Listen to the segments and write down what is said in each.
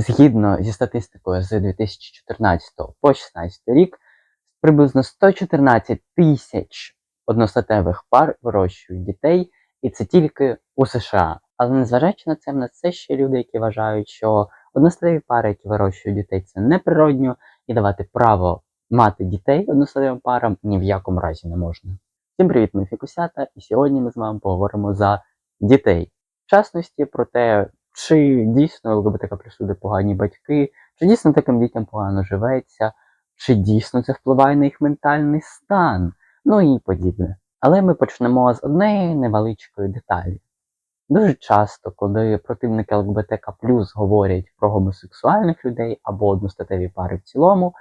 Згідно зі статистикою з 2014 по 2016 рік, приблизно 114 тисяч одностатевих пар вирощують дітей, і це тільки у США. Але незважаючи на це, нас все ще люди, які вважають, що одностатеві пари, які вирощують дітей, це неприродньо, і давати право мати дітей одностатевим парам ні в якому разі не можна. Всім привіт, ми фікусята, і сьогодні ми з вами поговоримо за дітей. В частності про те, чи дійсно плюс люди погані батьки, чи дійсно таким дітям погано живеться, чи дійсно це впливає на їх ментальний стан, ну і подібне. Але ми почнемо з однієї невеличкої деталі. Дуже часто, коли противники ЛГБТК говорять про гомосексуальних людей або одностатеві пари в цілому,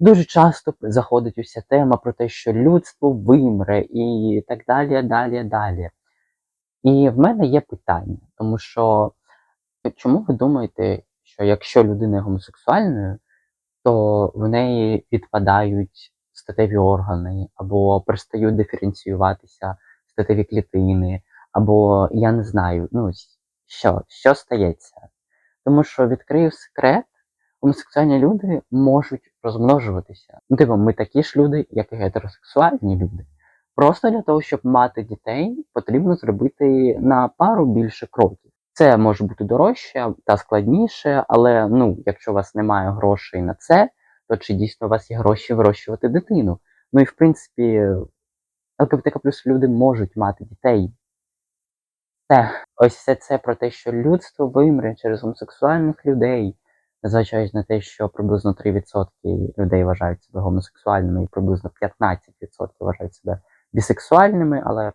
дуже часто заходить уся тема про те, що людство вимре і так далі, далі, далі. І в мене є питання, тому що чому ви думаєте, що якщо людина є гомосексуальною, то в неї відпадають статеві органи, або перестають диференціюватися статеві клітини, або я не знаю, ну що, що стається? Тому що відкрию секрет, гомосексуальні люди можуть розмножуватися. Ну, типу, ми такі ж люди, як і гетеросексуальні люди. Просто для того, щоб мати дітей, потрібно зробити на пару більше кроків. Це може бути дорожче та складніше, але ну, якщо у вас немає грошей на це, то чи дійсно у вас є гроші вирощувати дитину? Ну і в принципі, ЛГБТК плюс люди можуть мати дітей. Те, ось все це про те, що людство вимре через гомосексуальних людей, незважаючи на те, що приблизно 3% людей вважають себе гомосексуальними, і приблизно 15% вважають себе бісексуальними, але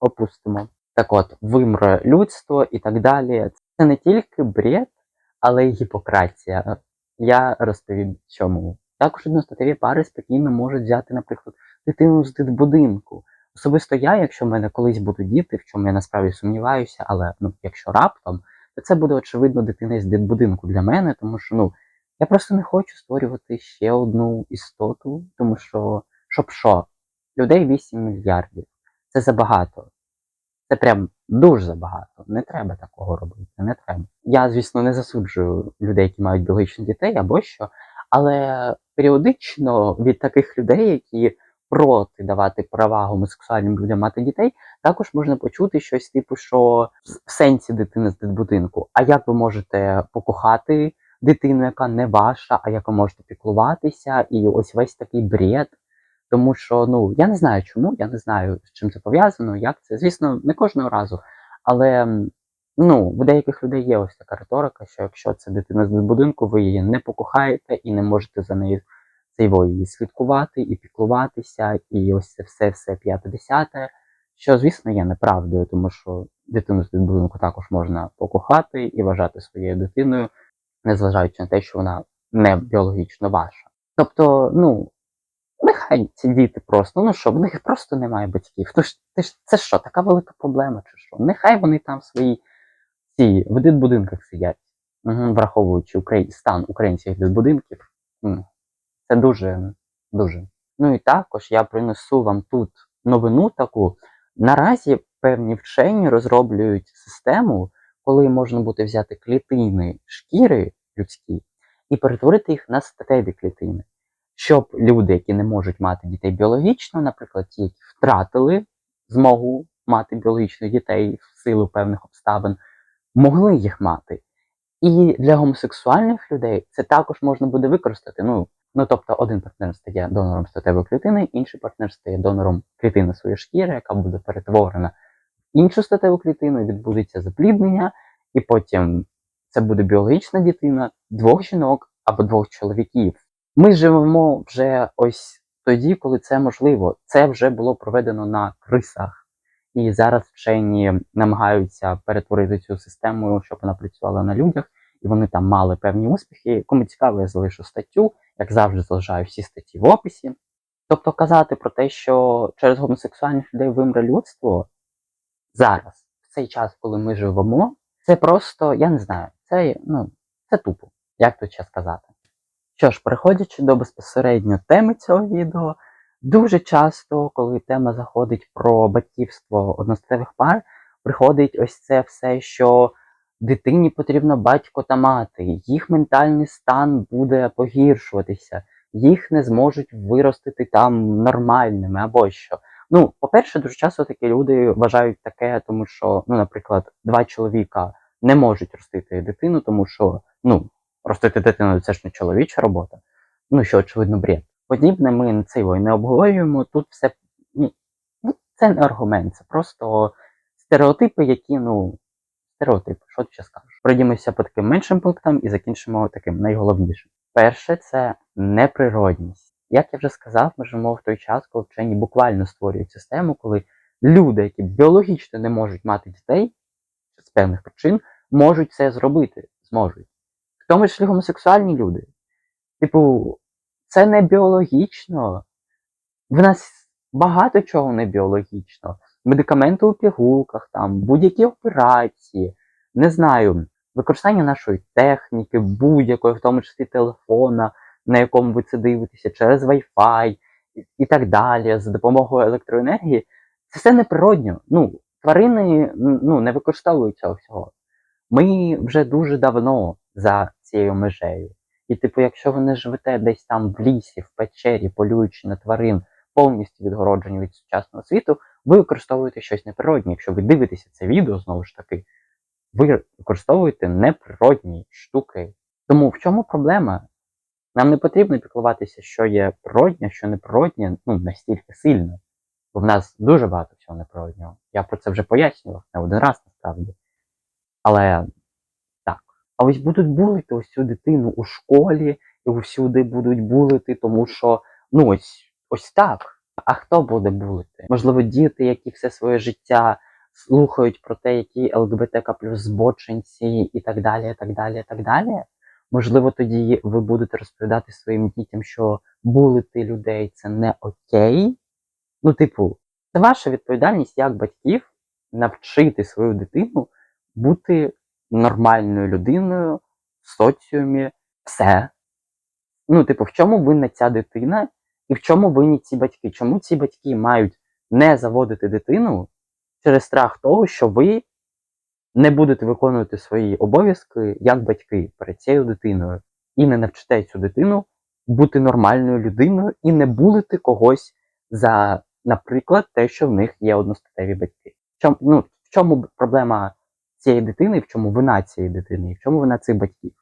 опустимо. Так от, вимре людство і так далі. Це не тільки бред, але й гіпократія. Я розповім чому. Також одностатеві пари спокійно можуть взяти, наприклад, дитину з дитбудинку. Особисто я, якщо в мене колись будуть діти, в чому я насправді сумніваюся, але ну, якщо раптом, то це буде очевидно дитина з дитбудинку для мене, тому що ну, я просто не хочу створювати ще одну істоту, тому що, щоб що, людей 8 мільярдів. Це забагато. Це прям дуже забагато. Не треба такого робити. Не треба. Я, звісно, не засуджую людей, які мають біологічних дітей або що, але періодично від таких людей, які проти давати права гомосексуальним людям мати дітей, також можна почути щось типу, що в сенсі дитини з дитбудинку. А як ви можете покохати дитину, яка не ваша, а як ви можете піклуватися, і ось весь такий бред. Тому що ну я не знаю чому, я не знаю, з чим це пов'язано, як це. Звісно, не кожного разу. Але ну, в деяких людей є ось така риторика, що якщо це дитина з будинку, ви її не покохаєте і не можете за нею цейво її слідкувати і піклуватися, і ось це все, все п'яте-десяте. Що, звісно, є неправдою, тому що дитину з будинку також можна покохати і вважати своєю дитиною, незважаючи на те, що вона не біологічно ваша. Тобто, ну. Нехай ці діти просто, ну що, в них просто немає батьків. То ж, ти ж, це що, така велика проблема, чи що? Нехай вони там свої ці в дитбудинках сидять, враховуючи украї... стан українських дитбудинків. Це дуже, дуже. Ну і також я принесу вам тут новину таку. Наразі певні вчені розроблюють систему, коли можна буде взяти клітини шкіри людські і перетворити їх на статеві клітини щоб люди, які не можуть мати дітей біологічно, наприклад, ті, які втратили змогу мати біологічних дітей в силу певних обставин, могли їх мати. І для гомосексуальних людей це також можна буде використати. Ну, ну тобто, один партнер стає донором статевої клітини, інший партнер стає донором клітини своєї шкіри, яка буде перетворена в іншу статеву клітину, відбудеться запліднення, і потім це буде біологічна дитина двох жінок або двох чоловіків. Ми живемо вже ось тоді, коли це можливо. Це вже було проведено на крисах. І зараз вчені намагаються перетворити цю систему, щоб вона працювала на людях, і вони там мали певні успіхи. Кому цікаво, я залишу статтю, як завжди, залишаю всі статті в описі. Тобто казати про те, що через гомосексуальних людей вимре людство зараз, в цей час, коли ми живемо, це просто, я не знаю, це ну, це тупо, як тут ще сказати. Що ж, переходячи до безпосередньо теми цього відео, дуже часто, коли тема заходить про батьківство одностатевих пар, приходить ось це все, що дитині потрібно батько та мати, їх ментальний стан буде погіршуватися, їх не зможуть виростити там нормальними або що. Ну, по-перше, дуже часто такі люди вважають таке, тому що, ну, наприклад, два чоловіка не можуть ростити дитину, тому що, ну, ростити дитину це ж не чоловіча робота. Ну, що, очевидно, бред. Подібне ми це його і не обговорюємо. Тут все ну, ну, це не аргумент, це просто стереотипи, які, ну, стереотипи, що ти ще скажеш. Пройдімося по таким меншим пунктам і закінчимо таким найголовнішим. Перше, це неприродність. Як я вже сказав, ми живемо в той час, коли вчені буквально створюють систему, коли люди, які біологічно не можуть мати дітей з певних причин, можуть це зробити, зможуть. В тому числі гомосексуальні люди. Типу, це не біологічно. В нас багато чого не біологічно. Медикаменти у пігулках, там, будь-які операції, не знаю, використання нашої техніки, будь-якої, в тому числі телефона, на якому ви це дивитеся, через Wi-Fi і- так далі, за допомогою електроенергії, це все неприродньо. Ну, тварини ну, не використовують цього всього. Ми вже дуже давно за цією межею. І, типу, якщо ви не живете десь там в лісі, в печері, полюючи на тварин, повністю відгороджені від сучасного світу, ви використовуєте щось неприродне. Якщо ви дивитеся це відео, знову ж таки, ви використовуєте неприродні штуки. Тому в чому проблема? Нам не потрібно піклуватися, що є природнє, що неприроднє, ну, настільки сильно. Бо в нас дуже багато всього неприроднього. Я про це вже пояснював не один раз насправді. Але. А ось будуть булити ось цю дитину у школі, і усюди будуть булити, тому що ну ось ось так. А хто буде булити? Можливо, діти, які все своє життя слухають про те, які ЛГБТК плюс збочинці і так далі, і так далі, і так далі. Можливо, тоді ви будете розповідати своїм дітям, що булити людей це не окей. Ну, типу, це ваша відповідальність як батьків навчити свою дитину бути нормальною людиною в соціумі. Все. Ну, типу, в чому винна ця дитина, і в чому винні ці батьки? Чому ці батьки мають не заводити дитину через страх того, що ви не будете виконувати свої обов'язки як батьки перед цією дитиною, і не навчите цю дитину бути нормальною людиною і не булити когось за, наприклад, те, що в них є одностатеві батьки. В чому, ну, в чому проблема цієї дитини, в чому вина цієї дитини, і в чому вина цих батьків?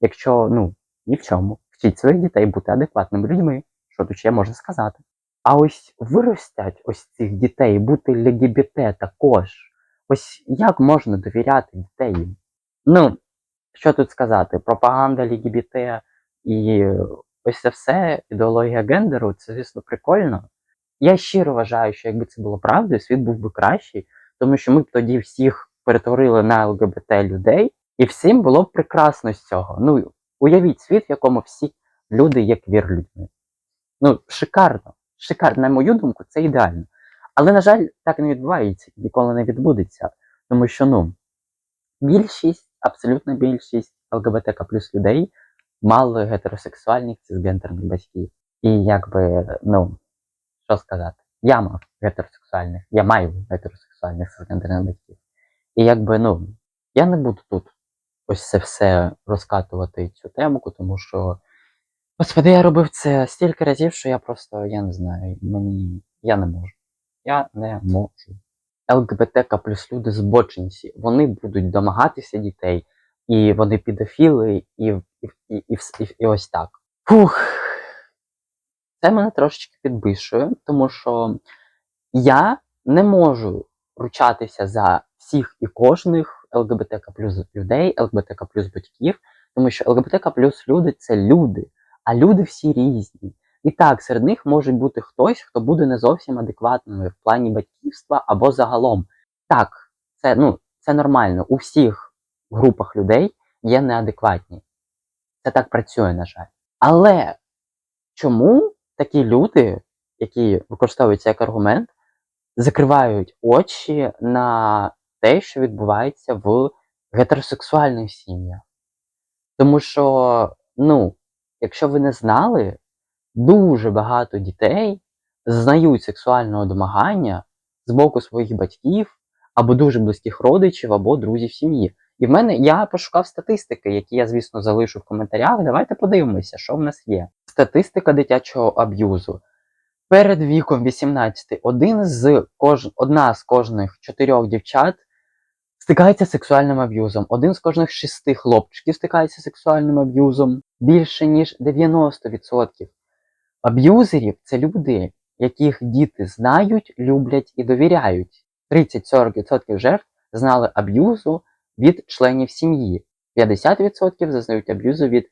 Якщо ну ні в чому, вчіть своїх дітей бути адекватними людьми, що тут ще можна сказати. А ось виростять ось цих дітей, бути ЛГБТ також. Ось як можна довіряти дітей? Ну, що тут сказати? Пропаганда ЛГБТ і ось це все, ідеологія гендеру, це, звісно, прикольно. Я щиро вважаю, що якби це було правдою, світ був би кращий, тому що ми б тоді всіх перетворили на ЛГБТ людей, і всім було б прекрасно з цього. Ну, уявіть світ, в якому всі люди є квір-людьми. Ну, шикарно. Шикарно, на мою думку, це ідеально. Але, на жаль, так не відбувається, ніколи не відбудеться. Тому що, ну, більшість, абсолютна більшість ЛГБТК плюс людей мали гетеросексуальних цисгендерних батьків. І якби, ну, що сказати, я мав гетеросексуальних, я маю гетеросексуальних цисгендерних батьків. І якби, ну, я не буду тут ось це все розкатувати цю темку, тому що, господи, я робив це стільки разів, що я просто, я не знаю, мені, я не можу. Я не можу. ЛГБТК плюс люди збочинці, вони будуть домагатися дітей, і вони підофіли, і, і, і, і, і, і ось так. Фух. Це мене трошечки підбишує, тому що я не можу ручатися за всіх і кожних ЛГБТК плюс людей, ЛГБТК плюс батьків, тому що ЛГБТК плюс люди це люди, а люди всі різні. І так, серед них може бути хтось, хто буде не зовсім адекватним в плані батьківства або загалом. Так, це, ну, це нормально. У всіх групах людей є неадекватні. Це так працює, на жаль. Але чому такі люди, які використовують це як аргумент, закривають очі на те, що відбувається в гетеросексуальних сім'ях? Тому що, ну, якщо ви не знали, дуже багато дітей зазнають сексуального домагання з боку своїх батьків або дуже близьких родичів, або друзів сім'ї. І в мене я пошукав статистики, які я, звісно, залишу в коментарях. Давайте подивимося, що в нас є. Статистика дитячого аб'юзу. Перед віком 18 один з кож... одна з кожних чотирьох дівчат стикається з сексуальним аб'юзом. Один з кожних шести хлопчиків стикається з сексуальним аб'юзом. Більше ніж 90% аб'юзерів це люди, яких діти знають, люблять і довіряють. 30-40% жертв знали аб'юзу від членів сім'ї. 50% зазнають аб'юзу від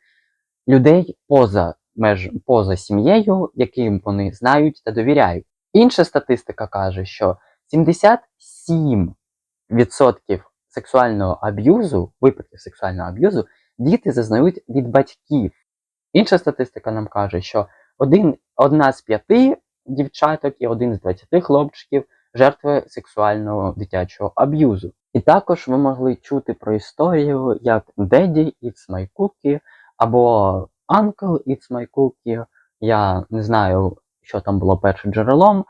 людей поза меж поза сім'єю, яким вони знають та довіряють. Інша статистика каже, що 77% сексуального аб'юзу, випадків сексуального аб'юзу, діти зазнають від батьків. Інша статистика нам каже, що один, одна з п'яти дівчаток і один з 20 хлопчиків жертви сексуального дитячого аб'юзу. І також ви могли чути про історію, як Daddy, It's My Cookie або Uncle, It's My Cookie. Я не знаю, що там було першим джерелом.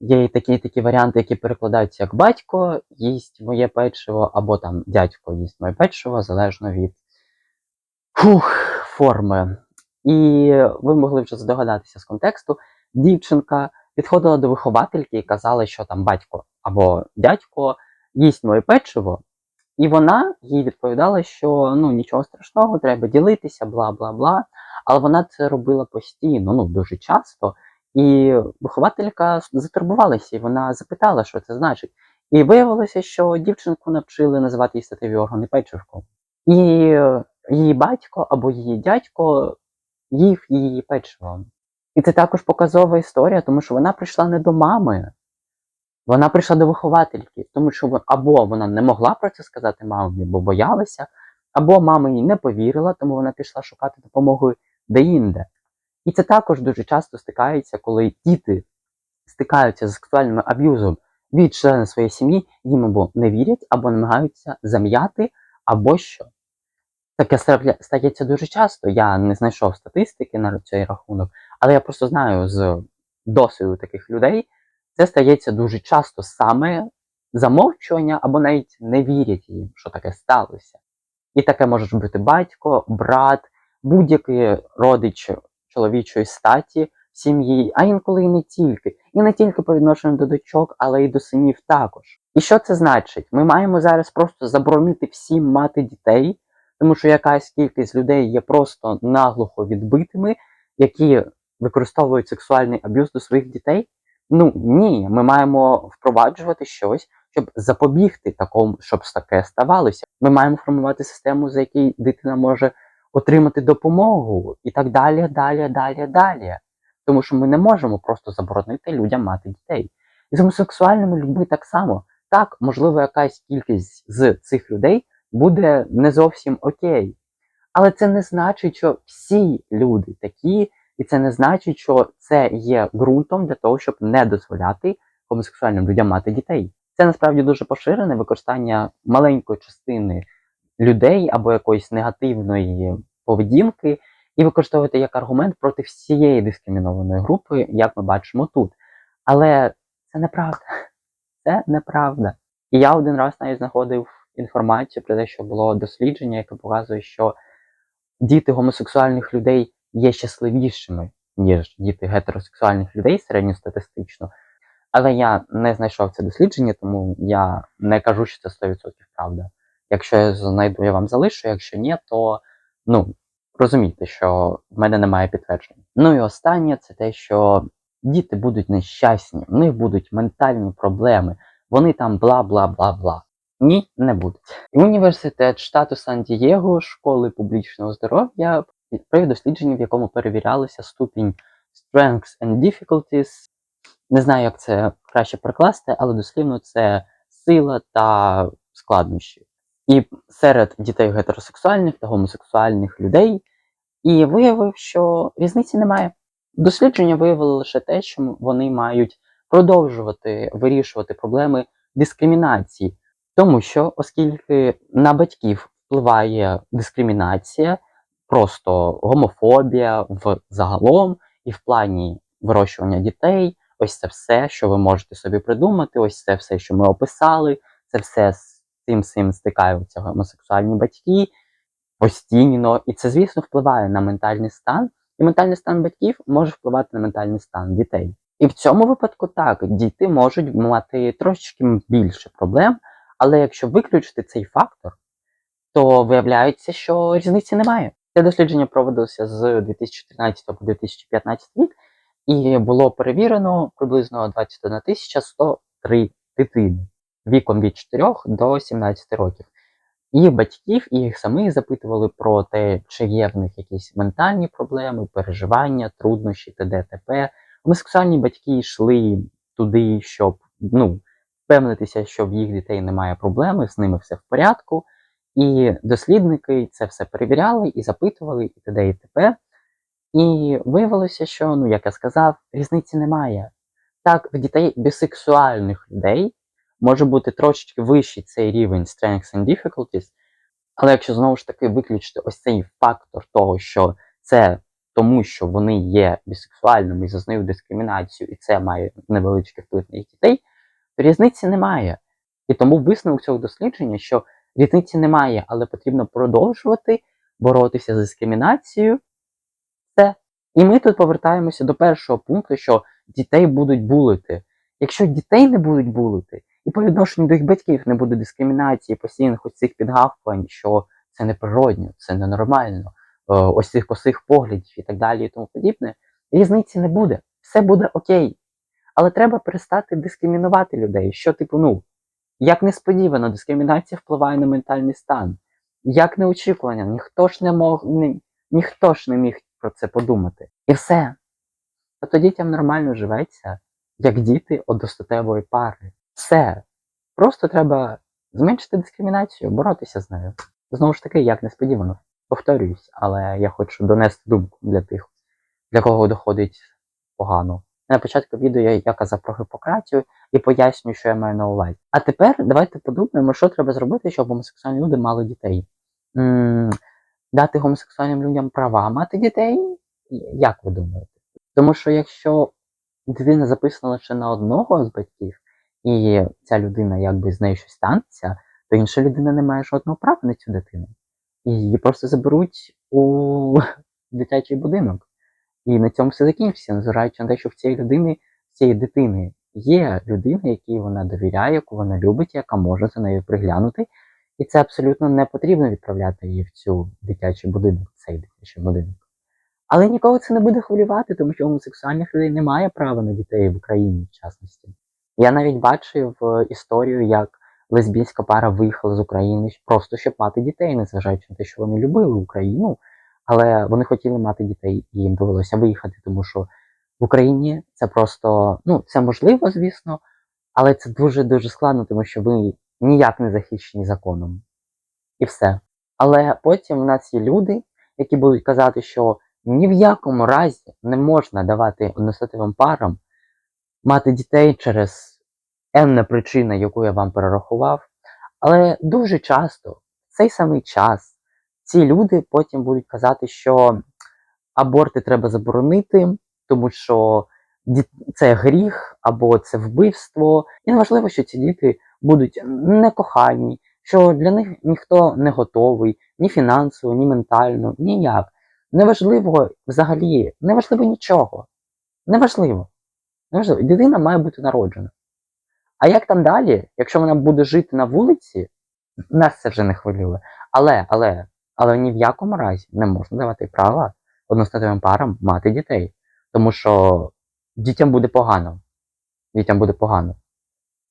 Є і такі такі варіанти, які перекладаються як батько їсть моє печиво, або там дядько їсть моє печиво, залежно від фух, форми. І ви могли вже здогадатися з контексту. Дівчинка підходила до виховательки і казала, що там батько або дядько їсть моє печиво, і вона їй відповідала, що ну нічого страшного, треба ділитися, бла бла бла. Але вона це робила постійно, ну дуже часто. І вихователька затурбувалася, і вона запитала, що це значить. І виявилося, що дівчинку навчили називати її статеві органи печивком. І її батько або її дядько їв її печивом. І це також показова історія, тому що вона прийшла не до мами, вона прийшла до виховательки, тому що або вона не могла про це сказати мамі, бо боялася, або мама їй не повірила, тому вона пішла шукати допомоги деінде. І це також дуже часто стикається, коли діти стикаються з сексуальним аб'юзом від члена своєї сім'ї, їм або не вірять, або намагаються зам'яти, або що. Таке стається дуже часто. Я не знайшов статистики на цей рахунок, але я просто знаю з досвіду таких людей, це стається дуже часто саме замовчування або навіть не вірять їм, що таке сталося. І таке може бути батько, брат, будь-який родич чоловічої статі в сім'ї, а інколи і не тільки. І не тільки по відношенню до дочок, але й до синів також. І що це значить? Ми маємо зараз просто заборонити всім мати дітей, тому що якась кількість людей є просто наглухо відбитими, які використовують сексуальний аб'юз до своїх дітей. Ну ні, ми маємо впроваджувати щось, щоб запобігти такому, щоб таке ставалося. Ми маємо формувати систему, за якій дитина може отримати допомогу, і так далі, далі, далі, далі. Тому що ми не можемо просто заборонити людям мати дітей. І з гомосексуальними людьми так само. Так, можливо, якась кількість з цих людей буде не зовсім окей. Але це не значить, що всі люди такі, і це не значить, що це є ґрунтом для того, щоб не дозволяти гомосексуальним людям мати дітей. Це насправді дуже поширене використання маленької частини людей або якоїсь негативної поведінки, і використовувати як аргумент проти всієї дискримінованої групи, як ми бачимо тут. Але це неправда. Це неправда. І я один раз навіть знаходив інформацію про те, що було дослідження, яке показує, що діти гомосексуальних людей є щасливішими, ніж діти гетеросексуальних людей середньостатистично. Але я не знайшов це дослідження, тому я не кажу, що це 100% правда. Якщо я знайду, я вам залишу, якщо ні, то ну, розумійте, що в мене немає підтверджень. Ну і останнє це те, що діти будуть нещасні, в них будуть ментальні проблеми, вони там бла бла бла бла. Ні, не будуть. Університет штату Сан-Дієго школи публічного здоров'я провів дослідження, в якому перевірялися ступінь strengths and difficulties. Не знаю, як це краще перекласти, але дослівно це сила та складнощі. І серед дітей гетеросексуальних та гомосексуальних людей, і виявив, що різниці немає. Дослідження виявило лише те, що вони мають продовжувати вирішувати проблеми дискримінації, тому що, оскільки на батьків впливає дискримінація, просто гомофобія в загалом і в плані вирощування дітей, ось це все, що ви можете собі придумати, ось це все, що ми описали, це все цим всім стикаються гомосексуальні батьки постійно, і це, звісно, впливає на ментальний стан. І ментальний стан батьків може впливати на ментальний стан дітей. І в цьому випадку так, діти можуть мати трошечки більше проблем, але якщо виключити цей фактор, то виявляється, що різниці немає. Це дослідження проводилося з 2014 по 2015 рік, і було перевірено приблизно 21 103 дитини віком від 4 до 17 років. І батьків, і їх самих запитували про те, чи є в них якісь ментальні проблеми, переживання, труднощі, т.д. т.п. Гомосексуальні батьки йшли туди, щоб ну, впевнитися, що в їх дітей немає проблеми, з ними все в порядку. І дослідники це все перевіряли і запитували, і т.д. і т.п. І виявилося, що, ну як я сказав, різниці немає. Так, в дітей бісексуальних людей може бути трошечки вищий цей рівень strengths and difficulties, але якщо знову ж таки виключити ось цей фактор того, що це тому, що вони є бісексуальними і зазнають дискримінацію, і це має невеличкий вплив на їх дітей, то різниці немає. І тому висновок цього дослідження, що різниці немає, але потрібно продовжувати боротися з дискримінацією. Все. І ми тут повертаємося до першого пункту, що дітей будуть булити. Якщо дітей не будуть булити, і по відношенню до їх батьків не буде дискримінації, постійних ось цих підгавкувань, що це неприродньо, це ненормально, е, ось цих косих поглядів і так далі, і тому подібне, різниці не буде. Все буде окей. Але треба перестати дискримінувати людей. Що, типу, ну, як несподівано, дискримінація впливає на ментальний стан. Як неочікувано, ніхто ж не мог, ні, ніхто ж не міг про це подумати. І все. Тобто дітям нормально живеться, як діти одностатевої пари. Все. Просто треба зменшити дискримінацію, боротися з нею. Знову ж таки, як несподівано. Повторююсь, але я хочу донести думку для тих, для кого доходить погано. На початку відео я, я казав про гіпократію і пояснюю, що я маю на увазі. А тепер давайте подумаємо, що треба зробити, щоб гомосексуальні люди мали дітей. М дати гомосексуальним людям права мати дітей? Як ви думаєте? Тому що якщо дитина записана лише на одного з батьків, і ця людина якби з нею щось станеться, то інша людина не має жодного права на цю дитину. І її просто заберуть у дитячий будинок. І на цьому все закінчиться, незважаючи на те, що в цієї людини, в цієї дитини є людина, якій вона довіряє, яку вона любить, яка може за нею приглянути. І це абсолютно не потрібно відправляти її в цю дитячий будинок, цей дитячий будинок. Але нікого це не буде хвилювати, тому що гомосексуальних людей немає права на дітей в Україні, в частності. Я навіть бачив е, історію, як лесбійська пара виїхала з України просто щоб мати дітей, незважаючи на те, що вони любили Україну, але вони хотіли мати дітей, і їм довелося виїхати, тому що в Україні це просто ну це можливо, звісно, але це дуже дуже складно, тому що ви ніяк не захищені законом. І все. Але потім в нас є люди, які будуть казати, що ні в якому разі не можна давати одностатевим парам мати дітей через енна причина, яку я вам перерахував. Але дуже часто в цей самий час ці люди потім будуть казати, що аборти треба заборонити, тому що це гріх або це вбивство. І неважливо, що ці діти будуть некохані, що для них ніхто не готовий, ні фінансово, ні ментально, ніяк. Неважливо взагалі, неважливо нічого. Неважливо. Дитина має бути народжена. А як там далі, якщо вона буде жити на вулиці, нас це вже не хвилює. Але, але, але ні в якому разі не можна давати права одностатевим парам мати дітей. Тому що дітям буде погано. Дітям буде погано.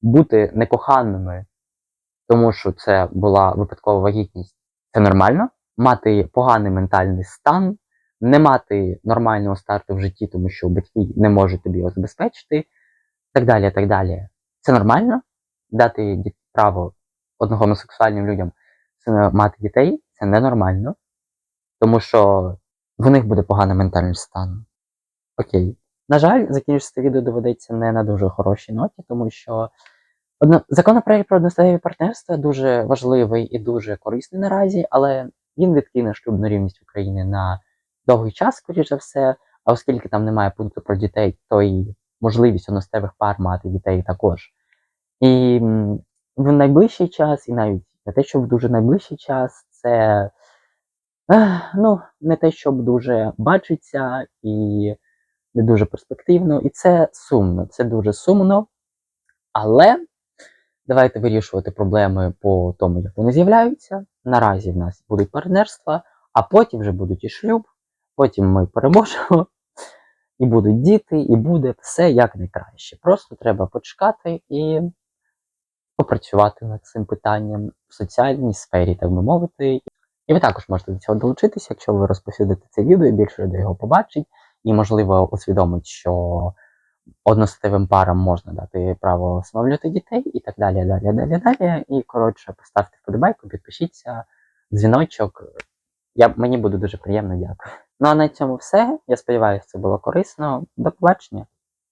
Бути некоханими, тому що це була випадкова вагітність, це нормально. Мати поганий ментальний стан, не мати нормального старту в житті, тому що батьки не можуть тобі його забезпечити, так далі, так далі. Це нормально дати право одногомосексуальним людям мати дітей, це ненормально, тому що в них буде поганий ментальний стан. Окей. На жаль, закінчити відео доведеться не на дуже хорошій ноті, тому що одно... законопроект про одностатеві партнерства дуже важливий і дуже корисний наразі, але він відкине шлюбну рівність України на довгий час, скоріш за все, а оскільки там немає пункту про дітей, то і можливість одностатевих пар мати дітей також. І в найближчий час, і навіть Не те, щоб в дуже найближчий час, це ну, не те, щоб дуже бачиться і не дуже перспективно. І це сумно, це дуже сумно. Але давайте вирішувати проблеми по тому, як вони з'являються. Наразі в нас будуть партнерства, а потім вже будуть і шлюб, потім ми переможемо, і будуть діти, і буде все як найкраще. Просто треба почекати і попрацювати над цим питанням в соціальній сфері, так би мовити. І ви також можете до цього долучитися, якщо ви розповсюдите це відео, і більше людей його побачить, і, можливо, усвідомить, що одностатевим парам можна дати право встановлювати дітей, і так далі, далі, далі, далі. І, коротше, поставте вподобайку, підпишіться, дзвіночок. Я, мені буде дуже приємно, дякую. Ну а на цьому все. Я сподіваюся, це було корисно. До побачення.